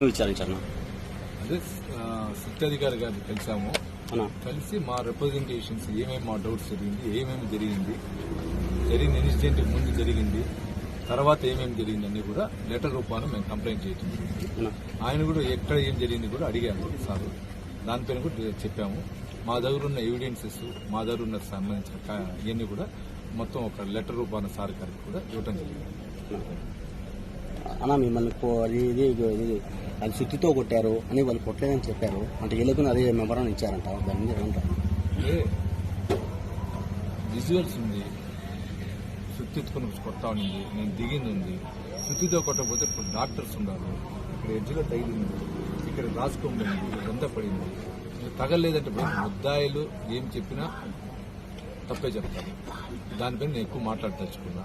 విచారించాను అదే సత్యాధికారి గారిని కలిసాము కలిసి మా రిప్రజెంటేషన్స్ ఏమేమి మా డౌట్స్ జరిగింది ఏమేమి జరిగింది జరిగిన ఇన్సిడెంట్ ముందు జరిగింది తర్వాత ఏమేమి జరిగింది అన్ని కూడా లెటర్ రూపాన మేము కంప్లైంట్ చేయటం జరిగింది అన్నా ఆయన కూడా ఎక్కడ ఏం జరిగింది కూడా అడిగారు సార్. దానిపైన కూడా చెప్పాము. మా దగ్గర ఉన్న ఎవిడెన్సెస్ మా దగ్గర ఉన్న సంబంధించిన ఇవన్నీ కూడా మొత్తం ఒక లెటర్ రూపాన సార్ గారికి కూడా ఇవ్వటం జరిగింది. అన్న మిమ్మల్ని ఇది వాళ్ళు అది సుత్తితో కొట్టారు అని వాళ్ళు కొట్టలేదని చెప్పారు. అంటే వీళ్ళకు అదే మెమరాన్ ఇచ్చారంట. దాని మీద ఏమంటారు? విజువల్స్ ఉంది. సుత్తెత్తుకుని కొట్టా ఉంది నేను దిగింది ఉంది. సుత్తితో కొట్టకపోతే ఇప్పుడు డాక్టర్స్ ఉన్నారు. ఇక్కడ ఎడ్జ్లో తగిలింది ఇక్కడ రాసుకోండి ఇదంతా పడింది. తగలేదంటే ముద్దాయిలు ఏం చెప్పినా తప్పే చెప్తాను దానిపైన నేను ఎక్కువ మాట్లాడదలుచుకున్నా.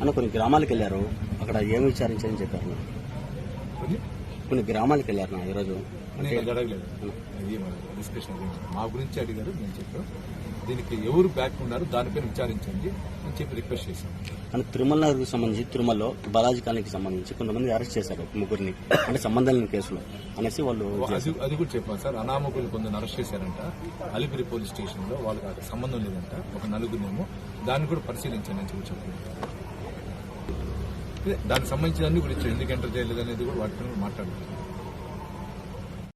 అన్న కొన్ని గ్రామాలకు వెళ్ళారు. అక్కడ ఏం విచారించారని చెప్పారు. కొన్ని గ్రామాలకు వెళ్ళారు నా ఈరోజు. మా గురించి అడిగారు నేను చెప్పాను. దీనికి ఎవరు బ్యాక్ ఉన్నారు దానిపైన విచారించండి అని చెప్పి రిక్వెస్ట్ చేశాను. అంటే తిరుమల నగర్కి సంబంధించి తిరుమలలో బాలాజీ కాలనీకి సంబంధించి కొంతమంది అరెస్ట్ చేశారు ముగ్గురిని అంటే సంబంధం లేని కేసులో అనేసి వాళ్ళు అది కూడా చెప్పాను సార్. అనామకులు కొందరు అరెస్ట్ చేశారంట. అలిపిరి పోలీస్ స్టేషన్లో వాళ్ళకి సంబంధం లేదంట. ఒక నలుగురినేమో దాన్ని కూడా పరిశీలించండి అని చెప్పి దానికి సంబంధించిన అన్ని కూడా ఇచ్చారు. ఎందుకు ఎంటర్ చేయలేదు అనేది కూడా వాటిపైన మాట్లాడుతున్నాం.